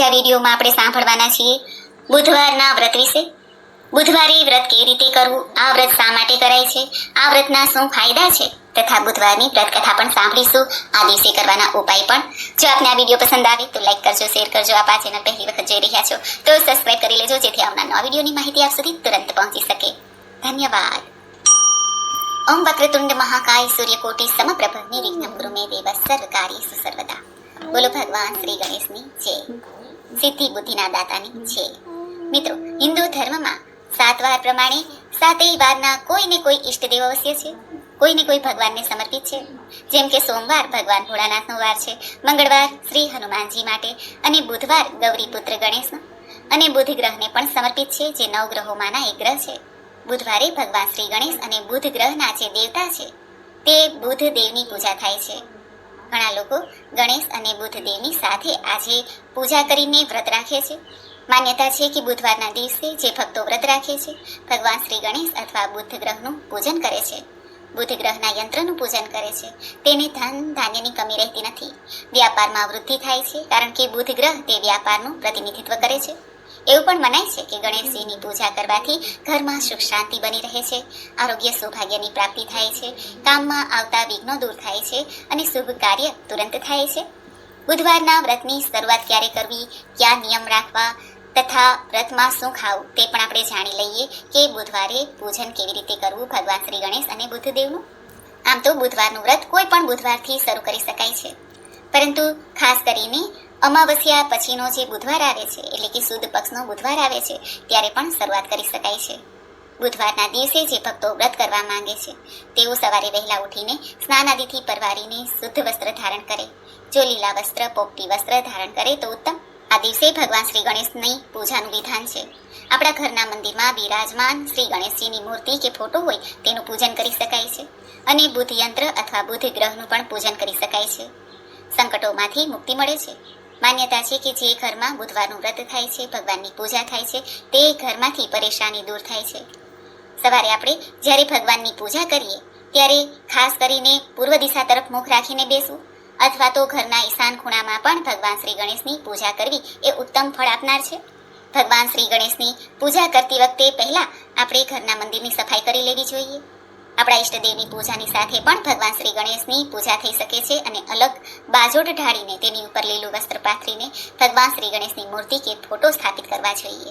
આજે વિડીયોમાં આપણે સાંભળવાના છીએ, બુધવારના વ્રત વિશે. બુધવારે વ્રત કેવી રીતે કરવું, આ વ્રત શા માટે કરાય છે, આ વ્રતના શું ફાયદા છે, તથા બુધવારની વ્રત કથા પણ સાંભળીશું. આ દિવસે કરવાના ઉપાય પણ. જો આપને આ વીડિયો પસંદ આવે, તો લાઈક કરજો, શેર કરજો. આપ આ ચેનલ પહેલી વખત જોઈ રહ્યા છો, તો સબસ્ક્રાઈબ કરી લેજો, જેથી આવનાર નવા વિડીયોની માહિતી આપ સુધી તુરંત પહોંચી શકે. ધન્યવાદ. ઓમ વક્રતુંડ મહાકાય સૂર્યકોટી સમપ્રભ નિર્વિઘ્નમ ગુરુમે દેવ સર્વકારી સુસર્વદા. બોલો ભગવાન શ્રી ગણેશની જય. સિદ્ધિ બુદ્ધિના દાતાની છે. મિત્રો, હિન્દુ ધર્મમાં સાત વાર પ્રમાણે સાતેય વારના કોઈને કોઈ ઈષ્ટદેવ અવશ્ય છે, કોઈને કોઈ ભગવાનને સમર્પિત છે. જેમ કે સોમવાર ભગવાન ભોળાનાથનો વાર છે, મંગળવાર શ્રી હનુમાનજી માટે અને બુધવાર ગૌરી પુત્ર ગણેશનો. અને બુધ ગ્રહને પણ સમર્પિત છે, જે નવ ગ્રહોમાંના એક ગ્રહ છે. બુધવારે ભગવાન શ્રી ગણેશ અને બુધ ગ્રહના જે દેવતા છે, તે બુધ દેવની પૂજા થાય છે. ઘણા લોકો ગણેશ અને બુદ્ધ દેવની સાથે આજે પૂજા કરીને વ્રત રાખે છે. માન્યતા છે કે બુધવારના દિવસે જે ભક્તો વ્રત રાખે છે, ભગવાન શ્રી ગણેશ અથવા બુધ ગ્રહનું પૂજન કરે છે. બુધ ગ્રહના યંત્રનું પૂજન કરે છે. તેને ધન ધાન્યની કમી રહેતી નથી. વ્યાપારમાં વૃદ્ધિ થાય છે, કારણ કે બુધ ગ્રહ તે વ્યાપારનું પ્રતિનિધિત્વ કરે છે. એવું પણ મનાય છે કે ગણેશજીની પૂજા કરવાથી ઘરમાં સુખ શાંતિ બની રહે છે, આરોગ્ય સૌભાગ્યની પ્રાપ્તિ થાય છે, કામમાં આવતા વિઘ્નો દૂર થાય છે અને શુભ કાર્ય તુરંત થાય છે. બુધવારના વ્રતની શરૂઆત ક્યારે કરવી, ક્યાં નિયમ રાખવા તથા વ્રતમાં શું ખાવું તે પણ આપણે જાણી લઈએ કે બુધવારે પૂજન કેવી રીતે કરવું, ભગવાન શ્રી ગણેશ અને બુદ્ધદેવનું. આમ તો બુધવારનું વ્રત કોઈ પણ બુધવારથી શરૂ કરી શકાય છે. પરંતુ ખાસ કરીને અમાવસ્યા પછીનો જે બુધવાર આવે છે, એટલે કે સુદ પક્ષનો બુધવાર આવે છે, ત્યારે પણ શરૂઆત કરી શકાય છે. બુધવારના દિવસે જે ભક્તો વ્રત કરવા માંગે છે, તેઓ સવારે વહેલા ઉઠીને સ્નાન આદિથી પરવારીને શુદ્ધ વસ્ત્ર ધારણ કરે. જો લીલા વસ્ત્ર, પોપટી વસ્ત્ર ધારણ કરે તો ઉત્તમ. આ દિવસે ભગવાન શ્રી ગણેશની પૂજાનું વિધાન છે. આપણા ઘરના મંદિરમાં બિરાજમાન શ્રી ગણેશજીની મૂર્તિ કે ફોટો હોય, તેનું પૂજન કરી શકાય છે. અને બુધ યંત્ર અથવા બુધ ગ્રહનું પણ પૂજન કરી શકાય છે. સંકટોમાંથી મુક્તિ મળે છે. માન્યતા છે કે જે ઘરમાં બુધવારનું વ્રત થાય છે, ભગવાનની પૂજા થાય છે, તે ઘરમાંથી પરેશાની દૂર થાય છે. સવારે આપણે જ્યારે ભગવાનની પૂજા કરીએ, ત્યારે ખાસ કરીને પૂર્વ દિશા તરફ મુખ રાખીને બેસવું, અથવા તો ઘરના ઈશાન ખૂણામાં પણ ભગવાન શ્રી ગણેશની પૂજા કરવી એ ઉત્તમ ફળ આપનાર છે. ભગવાન શ્રી ગણેશની પૂજા કરતી વખતે પહેલાં આપણે ઘરના મંદિરની સફાઈ કરી લેવી જોઈએ. આપણા ઈષ્ટદેવની પૂજાની સાથે પણ ભગવાન શ્રી ગણેશની પૂજા થઈ શકે છે અને અલગ બાજોટ ઢાળીને તેની ઉપર લીલું વસ્ત્ર પાથરીને ભગવાન શ્રી ગણેશની મૂર્તિ કે ફોટો સ્થાપિત કરવા જોઈએ.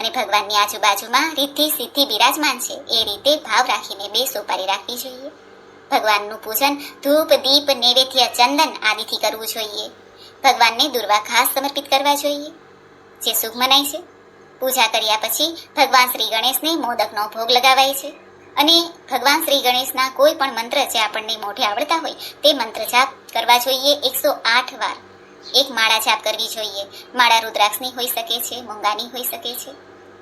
અને ભગવાનની આજુબાજુમાં રિદ્ધિ, સિદ્ધિ બિરાજમાન છે. એ રીતે ભાવ રાખીને બે સોપારી રાખવી જોઈએ. ભગવાનનું પૂજન ધૂપ, દીપ, નૈવેદ્ય, ચંદન આદિથી કરવું જોઈએ. ભગવાનને દુર્વા ઘાસ સમર્પિત કરવા જોઈએ. જે શુભ મનાય છે. પૂજા કર્યા પછી ભગવાન શ્રી ગણેશને મોદકનો ભોગ લગાવાય છે. અને ભગવાન શ્રી ગણેશના કોઈ પણ મંત્ર જે આપણને મોઢે આવડતા હોય, તે મંત્ર જાપ કરવા જોઈએ એકસો આઠ વાર. એક માળા જાપ કરવી જોઈએ. માળા રુદ્રાક્ષની હોઈ શકે છે, મૂંગાની હોઈ શકે છે.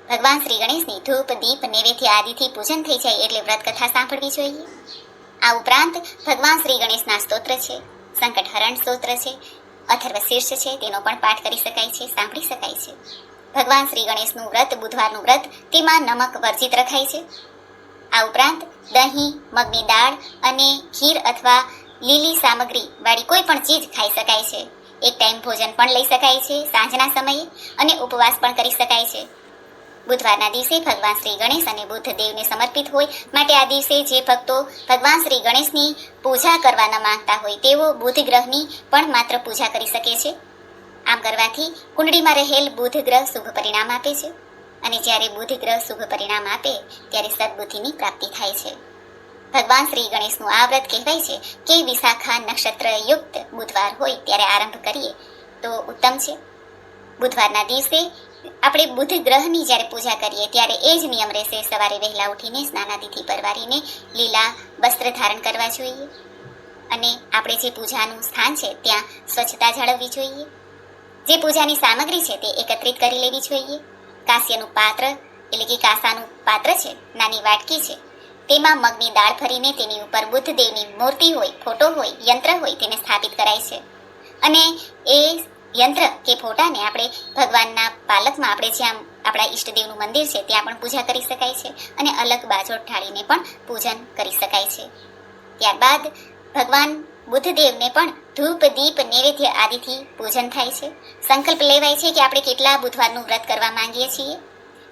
ભગવાન શ્રી ગણેશની ધૂપ, દીપ, નૈવેદ્ય આદિથી પૂજન થઈ જાય એટલે વ્રત કથા સાંભળવી જોઈએ. આ ઉપરાંત ભગવાન શ્રી ગણેશના સ્તોત્ર છે સંકટ હરણ સ્તોત્ર છે, અથર્વ શીર્ષ છે, તેનો પણ પાઠ કરી શકાય છે, સાંભળી શકાય છે. ભગવાન શ્રી ગણેશનું વ્રત, બુધવારનું વ્રત, તેમાં નમક વર્જિત રખાય છે. આ ઉપરાંત દહીં, મગની દાળ અને ખીર અથવા લીલી સામગ્રી વાળી કોઈ પણ ચીજ ખાઈ શકાય છે. એક ટાઈમ ભોજન પણ લઈ શકાય છે, સાંજના સમયે અને ઉપવાસ પણ કરી શકાય છે. બુધવારના દિવસે ભગવાન શ્રી ગણેશ અને બુદ્ધ દેવને સમર્પિત હોય માટે આ દિવસે જે ભક્તો ભગવાન શ્રી ગણેશની પૂજા કરવા ન માંગતા હોય તેઓ બુધ ગ્રહની પણ માત્ર પૂજા કરી શકે છે. આમ કરવાથી કુંડળીમાં રહેલ બુધ ગ્રહ શુભ પરિણામ આપે છે. અને જ્યારે બુધ ગ્રહ શુભ પરિણામ આપે, ત્યારે સદબુદ્ધિની પ્રાપ્તિ થાય છે. ભગવાન શ્રી ગણેશનું આ વ્રત કહેવાય છે કે વિશાખા નક્ષત્ર યુક્ત બુધવાર હોય ત્યારે આરંભ કરીએ, તો ઉત્તમ છે. બુધવારના દિવસે આપણે બુધ ગ્રહની જ્યારે પૂજા કરીએ, ત્યારે એ જ નિયમ રહેશે, સવારે વહેલા ઉઠીને સ્નાનાદિથી પરવારીને લીલા વસ્ત્ર ધારણ કરવા જોઈએ. અને આપણે જે પૂજાનું સ્થાન છે, ત્યાં સ્વચ્છતા જાળવવી જોઈએ. જે પૂજાની સામગ્રી છે, તે એકત્રિત કરી લેવી જોઈએ. કાંસ્યનું પાત્ર, એટલે કે કાંસાનું પાત્ર છે, નાની વાટકી છે. તેમાં મગની દાળ ભરીને તેની ઉપર બુદ્ધદેવની મૂર્તિ હોય, ફોટો હોય, યંત્ર હોય તેને સ્થાપિત કરાય છે. અને એ યંત્ર કે ફોટાને આપણે ભગવાનના પાલકમાં આપણે જ્યાં આપણા ઈષ્ટદેવનું મંદિર છે, ત્યાં પણ પૂજા કરી શકાય છે અને અલગ બાજોટ ઠાળીને પણ પૂજન કરી શકાય છે. ત્યારબાદ ભગવાન બુદ્ધદેવને પણ ધૂપ દીપ નૈવેદ્ય આદિથી પૂજન થાય છે. સંકલ્પ લેવાય છે કે આપણે કેટલા બુધવારનું વ્રત કરવા માંગીએ છીએ.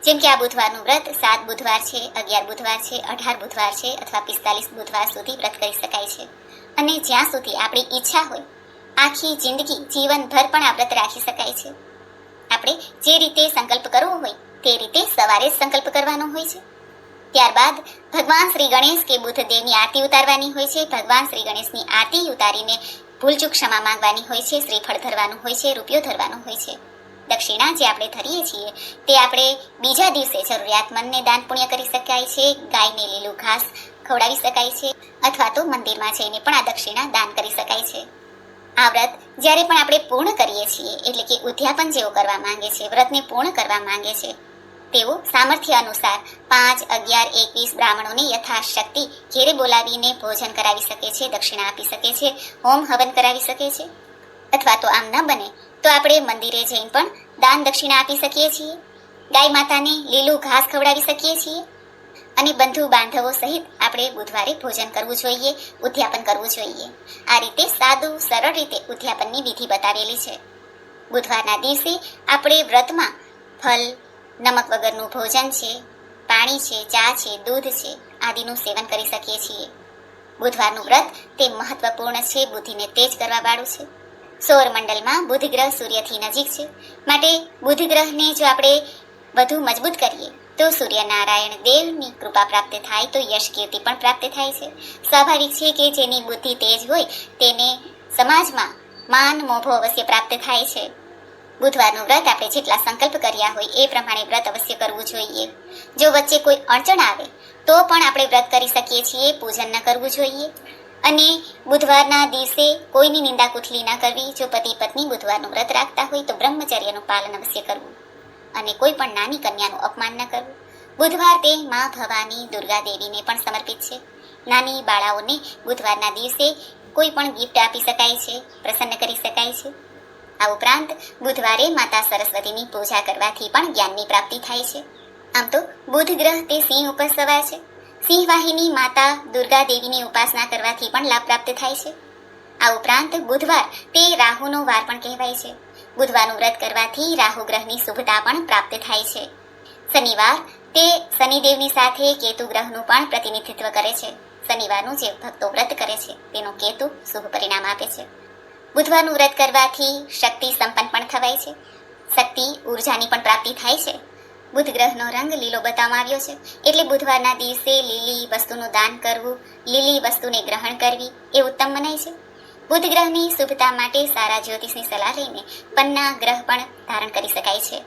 જેમ કે આ બુધવારનું વ્રત સાત બુધવાર છે, અગિયાર બુધવાર છે, અઢાર બુધવાર છે અથવા પિસ્તાલીસ બુધવાર સુધી વ્રત કરી શકાય છે. અને જ્યાં સુધી આપણી ઈચ્છા હોય, આખી જિંદગી જીવનભર પણ આ વ્રત રાખી શકાય છે. આપણે જે રીતે સંકલ્પ કરવો હોય, તે રીતે સવારે સંકલ્પ કરવાનો હોય છે. ત્યારબાદ ભગવાન શ્રી ગણેશ કે બુદ્ધદેવની આરતી ઉતારવાની હોય છે. ભગવાન શ્રી ગણેશની આરતી ઉતારીને ભૂલચૂક ક્ષમા માંગવાની હોય છે, શ્રીફળ ધરવાનું હોય છે, રૂપિયો ધરવાનું હોય છે. દક્ષિણા જે આપણે ધરીએ છીએ, તે આપણે બીજા દિવસે જરૂરિયાતમંદને દાન પુણ્ય કરી શકાય છે, ગાયને લીલું ઘાસ ખવડાવી શકાય છે, અથવા તો મંદિરમાં જઈને પણ આ દક્ષિણા દાન કરી શકાય છે. આ વ્રત જ્યારે પણ આપણે પૂર્ણ કરીએ છીએ, એટલે કે ઉદ્યાપન જેવો કરવા માંગે છે, વ્રતને પૂર્ણ કરવા માંગે છે તેઓ સામર્થ્ય અનુસાર પાંચ, અગિયાર, એકવીસ બ્રાહ્મણોને યથાશક્તિ ઘેરે બોલાવીને ભોજન કરાવી શકે છે, દક્ષિણા આપી શકે છે, હોમ હવન કરાવી શકે છે. અથવા તો આમ ન બને, તો આપણે મંદિરે જઈને પણ દાન દક્ષિણા આપી શકીએ છીએ. ગાય માતાને લીલું ઘાસ ખવડાવી શકીએ છીએ. અને બંધુ બાંધવો સહિત આપણે બુધવારે ભોજન કરવું જોઈએ, ઉદ્યાપન કરવું જોઈએ. આ રીતે સાદું, સરળ રીતે ઉદ્યાપનની વિધિ બતાવેલી છે. બુધવારના દિવસે આપણે વ્રતમાં ફલ નમક વગરનું ભોજન છે, પાણી છે, ચા છે, દૂધ છે, આદિનું સેવન કરી શકીએ છીએ. બુધવારનું વ્રત તે મહત્વપૂર્ણ છે, બુદ્ધિને તેજ કરવા વાળું છે સૌરમંડળમાં બુધ ગ્રહ સૂર્યથી નજીક છે. માટે બુધ ગ્રહને જો આપણે વધુ મજબૂત કરીએ, તો સૂર્યનારાયણ દેવની કૃપા પ્રાપ્ત થાય, તો યશ કીર્તિ પણ પ્રાપ્ત થાય છે. સ્વાભાવિક છે કે જેની બુદ્ધિ તેજ હોય, તેને સમાજમાં માન મોભો અવશ્ય પ્રાપ્ત થાય છે. બુધવારનું વ્રત આપણે જેટલા સંકલ્પ કર્યા હોય એ પ્રમાણે વ્રત અવશ્ય કરવું જોઈએ. જો વચ્ચે કોઈ અડચણ આવે, તો પણ આપણે વ્રત કરી શકીએ છીએ, પૂજન ન કરવું જોઈએ. અને બુધવારના દિવસે કોઈની નિંદા કુથલી ન કરવી. જો પતિ પત્ની બુધવારનું વ્રત રાખતા હોય, તો બ્રહ્મચર્યનું પાલન અવશ્ય કરવું. અને કોઈ પણ નાની કન્યાનું અપમાન ન કરવું. બુધવાર તે મા ભવાની દુર્ગા દેવીને પણ સમર્પિત છે. નાની બાળાઓને બુધવારના દિવસે કોઈ પણ ગિફ્ટ આપી શકાય છે, પ્રસન્ન કરી શકાય છે. આ ઉપરાંત બુધવારે માતા સરસ્વતીની પૂજા કરવાથી પણ જ્ઞાનની પ્રાપ્તિ થાય છે. આમ તો બુધ ગ્રહ તે સિંહ ઉપર સવાર છે. સિંહ વાહિની માતા દુર્ગા દેવીની ઉપાસના કરવાથી પણ લાભ પ્રાપ્ત થાય છે. આ ઉપરાંત બુધવાર તે રાહુનો વાર પણ કહેવાય છે. બુધવારનું વ્રત કરવાથી રાહુ ગ્રહની શુભતા પણ પ્રાપ્ત થાય છે. શનિવાર તે શનિદેવની સાથે કેતુ ગ્રહનું પણ પ્રતિનિધિત્વ કરે છે. શનિવારનું જે ભક્તો વ્રત કરે છે, તેનું કેતુ શુભ પરિણામ આપે છે. બુધવારનું વ્રત કરવાથી શક્તિ સંપન્ન પણ થવાય છે. શક્તિ, ઉર્જાની પણ પ્રાપ્તિ થાય છે. બુધ ગ્રહનો રંગ લીલો બતાવવામાં આવ્યો છે. એટલે બુધવારના દિવસે લીલી વસ્તુનું દાન કરવું, લીલી વસ્તુને ગ્રહણ કરવી એ ઉત્તમ મનાય છે. બુધ ગ્રહની શુભતા માટે સારા જ્યોતિષની સલાહ લઈને પન્ના ગ્રહ પણ ધારણ કરી શકાય છે.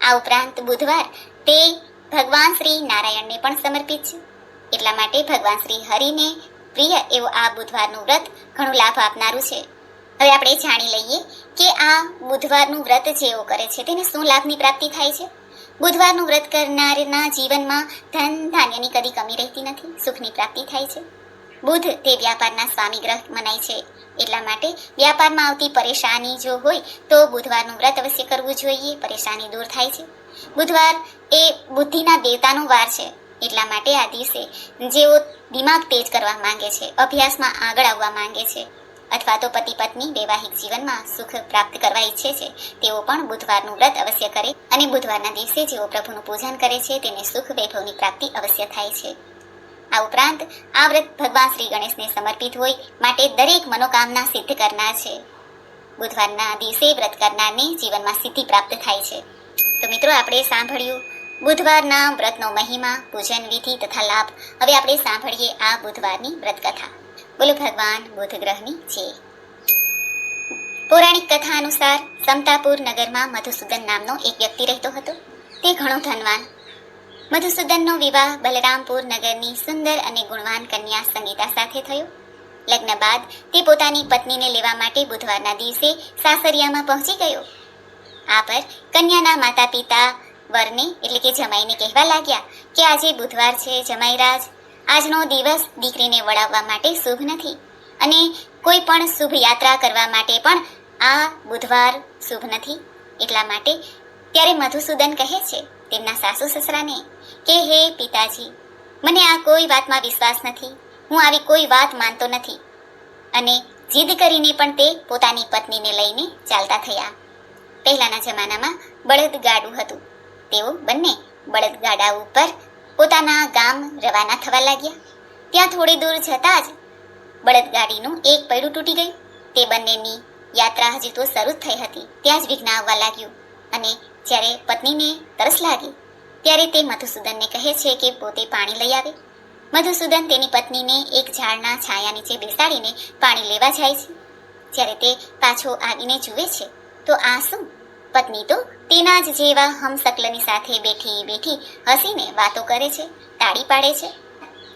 આ ઉપરાંત બુધવાર તે ભગવાન શ્રી નારાયણને પણ સમર્પિત છે. એટલા માટે ભગવાન શ્રી હરિને પ્રિય એવું આ બુધવારનું વ્રત ઘણું લાભ આપનારું છે. હવે આપણે જાણી લઈએ કે આ બુધવારનું વ્રત જેઓ કરે છે તેને શું લાભની પ્રાપ્તિ થાય છે? બુધવારનું વ્રત કરનારના જીવનમાં ધન ધાન્યની કદી કમી રહેતી નથી, સુખની પ્રાપ્તિ થાય છે. બુધ તે વ્યાપારના સ્વામી ગ્રહ મનાય છે, એટલા માટે વ્યાપારમાં આવતી પરેશાની જો હોય તો બુધવારનું વ્રત અવશ્ય કરવું જોઈએ, પરેશાની દૂર થાય છે. બુધવાર એ બુદ્ધિના દેવતાનો વાર છે, એટલા માટે આ દિવસે જેઓ દિમાગ તેજ કરવા માંગે છે, અભ્યાસમાં આગળ આવવા માંગે છે અથવા તો પતિ પત્ની વૈવાહિક જીવનમાં સુખ પ્રાપ્ત કરવા ઈચ્છે છે, તેઓ પણ બુધવારનું વ્રત અવશ્ય કરે અને બુધવારના દિવસે જેઓ પ્રભુનું પૂજન કરે છે, તેને સુખ વૈભવની પ્રાપ્તિ અવશ્ય થાય છે. આ ઉપરાંત, આ વ્રત ભગવાન શ્રી ગણેશને સમર્પિત હોય માટે દરેક મનોકામના સિદ્ધ કરનાર છે. બુધવારના દિવસે વ્રત કરનારને જીવનમાં સિદ્ધિ પ્રાપ્ત થાય છે. તો મિત્રો, આપણે સાંભળ્યું બુધવારના વ્રતનો મહિમા, પૂજન વિધિ તથા લાભ. હવે આપણે સાંભળીએ આ બુધવારની વ્રત કથા બોલો ભગવાન બુધ ગ્રહની છે. પૌરાણિક કથા અનુસાર સમતાપુર નગરમાં મધુસૂદન નામનો એક વ્યક્તિ રહેતો હતો. તે ઘણો ધનવાન. મધુસૂદનનો વિવાહ બલરામપુર નગરની સુંદર અને ગુણવાન કન્યા સંગીતા સાથે થયો. લગ્ન બાદ તે પોતાની પત્નીને લેવા માટે બુધવારના દિવસે સાસરિયામાં પહોંચી ગયો. આ પર કન્યાના માતા પિતા વરને, એટલે કે જમાઈને કહેવા લાગ્યા કે આજે બુધવાર છે જમાઈરાજ આજનો દિવસ દીકરીને વળાવવા માટે શુભ નથી અને કોઈ પણ શુભ યાત્રા કરવા માટે પણ આ બુધવાર શુભ નથી. એટલા માટે ત્યારે મધુસૂદન કહે છે તેમના સાસુ સસરાને કે, હે પિતાજી, મને આ કોઈ વાતમાં વિશ્વાસ નથી. હું આવી કોઈ વાત માનતો નથી. અને જીદ કરીને પણ તે પોતાની પત્નીને લઈને ચાલતા થયા. પહેલાના જમાનામાં બળદગાડું હતું. તેઓ બંને બળદગાડા ઉપર પોતાના ગામ રવાના થવા લાગ્યા. ત્યાં થોડી દૂર જતાં જ બળદગાડીનું એક પૈડું તૂટી ગયું. તે બંનેની યાત્રા હજી તો શરૂ થઈ હતી. ત્યાં જ વિઘ્ન આવવા લાગ્યું અને જ્યારે પત્નીને તરસ લાગી, ત્યારે તે મધુસૂદનને કહે છે કે પોતે પાણી લઈ આવે. મધુસૂદન તેની પત્નીને એક ઝાડના છાયા નીચે બેસાડીને પાણી લેવા જાય છે. જ્યારે તે પાછો આવીને જુએ છે, તો આ શું? પત્ની તો તેના જ જેવા હમસકલની સાથે બેઠી બેઠી હસીને વાતો કરે છે, તાળી પાડે છે.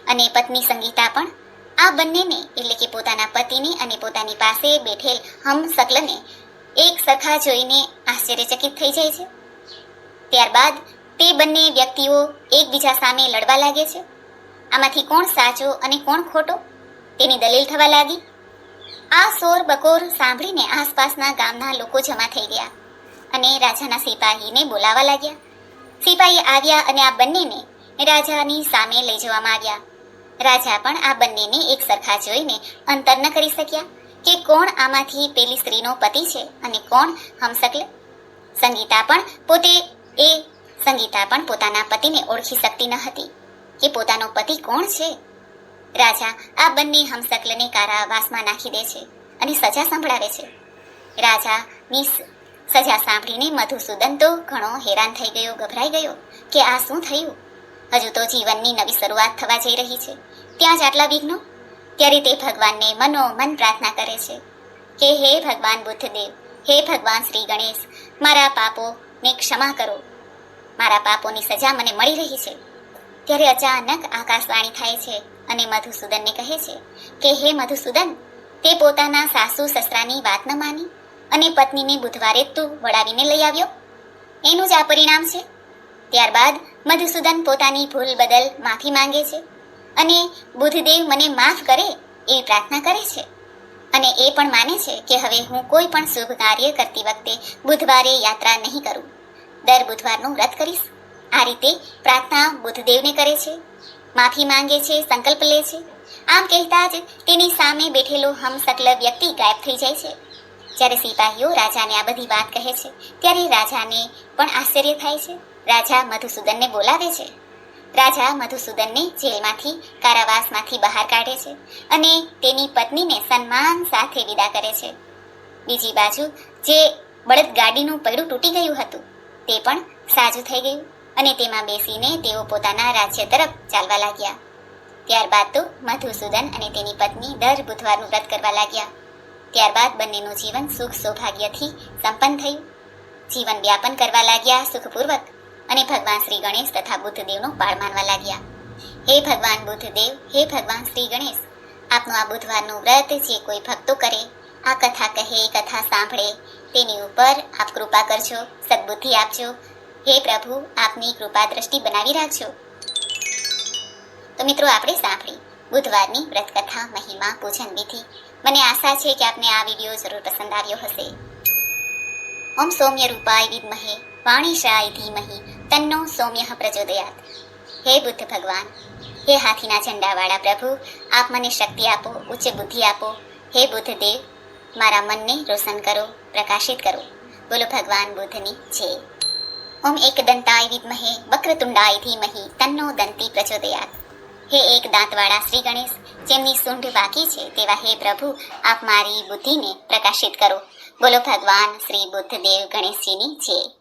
અને પત્ની સંગીતા પણ આ બંનેને એટલે કે પોતાના પતિને અને પોતાની પાસે બેઠેલ હમસકલને એક સરખા જોઈને આશ્ચર્યચકિત થઈ જાય છે. ત્યારબાદ તે બંને વ્યક્તિઓ એકબીજા સામે લડવા લાગે છે. આમાંથી કોણ સાચો અને કોણ ખોટો તેની દલીલ થવા લાગી. આ શોર બકોર સાંભળીને આસપાસના ગામના લોકો જમા થઈ ગયા. અને રાજાના સિપાહીને બોલાવા લાગ્યા. સિપાહી આવ્યા અને આ બંનેને રાજાની સામે લઈ જવામાં આવ્યા. રાજા પણ આ બંનેને એક સરખા જોઈને અંતર ન કરી શક્યા કે કોણ આમાંથી પેલી સ્ત્રીનો પતિ છે અને કોણ હમસકલ સંગીતા પણ પોતે એ સંગીતા પણ પોતાના પતિને ઓળખી શકતી ન હતી કે પોતાનો પતિ કોણ છે. રાજા આ બંને હમસકલને કારાવાસમાં નાખી દે છે અને સજા સંભળાવે છે. રાજાની સ- સજા સાંભળીને મધુસૂદન તો ઘણો હેરાન થઈ ગયો, ગભરાઈ ગયો કે આ શું થયું? હજુ તો જીવનની નવી શરૂઆત થવા જઈ રહી છે. ત્યાં જ આટલા વિઘ્નો? ત્યારે તે ભગવાનને મનોમન પ્રાર્થના કરે છે કે હે ભગવાન બુદ્ધદેવ, હે ભગવાન શ્રી ગણેશ, મારા પાપોને ક્ષમા કરો. મારા પાપોની સજા મને મળી રહી છે. ત્યારે અચાનક આકાશવાણી થાય છે અને મધુસૂદનને કહે છે કે હે મધુસૂદન, તે પોતાના સાસુ સસરાની વાત ન માની? અને પત્નીને બુધવારે તું વડાવીને લઈ આવ્યો. એનું જ આ પરિણામ છે. ત્યારબાદ મધુસૂદન પોતાની ભૂલ બદલ માફી માંગે છે અને બુધદેવ મને માફ કરે એવી પ્રાર્થના કરે છે. અને એ પણ માને છે કે હવે હું કોઈ પણ શુભ કાર્ય કરતી વખતે બુધવારે યાત્રા નહીં કરું. દર બુધવારનું વ્રત કરીશ. આ રીતે પ્રાર્થના બુધદેવને કરે છે. માફી માંગે છે, સંકલ્પ લે છે. આમ કહેતા જ તેની સામે બેઠેલો હમસકલ વ્યક્તિ ગાયબ થઈ જાય છે. જ્યારે સિપાહીઓ રાજાને આ બધી વાત કહે છે, ત્યારે રાજાને પણ આશ્ચર્ય થાય છે. રાજા મધુસૂદનને બોલાવે છે. રાજા મધુસૂદનને જેલમાંથી, કારાવાસમાંથી બહાર કાઢે છે અને તેની પત્નીને સન્માન સાથે વિદા કરે છે. બીજી બાજુ, જે બળદગાડીનું પૈડું તૂટી ગયું હતું, તે પણ સાજું થઈ ગયું અને તેમાં બેસીને તેઓ પોતાના રાજ્ય તરફ ચાલવા લાગ્યા. ત્યારબાદ તો મધુસૂદન અને તેની પત્ની દર બુધવારનું વ્રત કરવા લાગ્યા. ત્યારબાદ બંનેનું જીવન સુખ સૌભાગ્યથી સંપન્ન થયું. જીવન વ્યાપન કરવા લાગ્યા સુખપૂર્વક અને ભગવાન શ્રી ગણેશ તથા બુદ્ધદેવનો પાળ માનવા લાગ્યા. હે ભગવાન બુદ્ધદેવ, હે ભગવાન શ્રી ગણેશ, આપનું આ બુધવારનું વ્રત જે કોઈ ભક્તો કરે, આ કથા કહે, કથા સાંભળે, તેની ઉપર આપ કૃપા કરજો, સદબુદ્ધિ આપજો. હે પ્રભુ, આપની કૃપા દ્રષ્ટિ બનાવી રાખજો. તો મિત્રો, આપણે સાંભળી બુધવારની વ્રતકથા, મહિમા પૂજન વિધિ મને આશા છે કે આપને આ વીડિયો જરૂર પસંદ આવ્યો હશે. ઓમ સૌમ્ય રૂપાય વિદ્મહે વાણીશાય ધીમહી, તન્નો સૌમ્ય પ્રચોદયાત. હે બુદ્ધ ભગવાન, હે હાથીના ઝંડાવાળા પ્રભુ, આપ મને શક્તિ આપો, ઉચ્ચ બુદ્ધિ આપો. હે બુદ્ધદેવ મારા મનને રોશન કરો, પ્રકાશિત કરો. બોલો ભગવાન બુદ્ધની જય. ઓમ એક દંતાય વિદ્મહે, વક્રતુંડાય ધીમહી, તન્નો દંતી પ્રચોદયાત. હે એક દાંતવાળા શ્રી ગણેશ, જેમની સૂંઢ બાકી છે તેવા હે પ્રભુ, આપ મારી બુદ્ધિને પ્રકાશિત કરો. બોલો ભગવાન શ્રી બુદ્ધદેવ ગણેશજીની જય.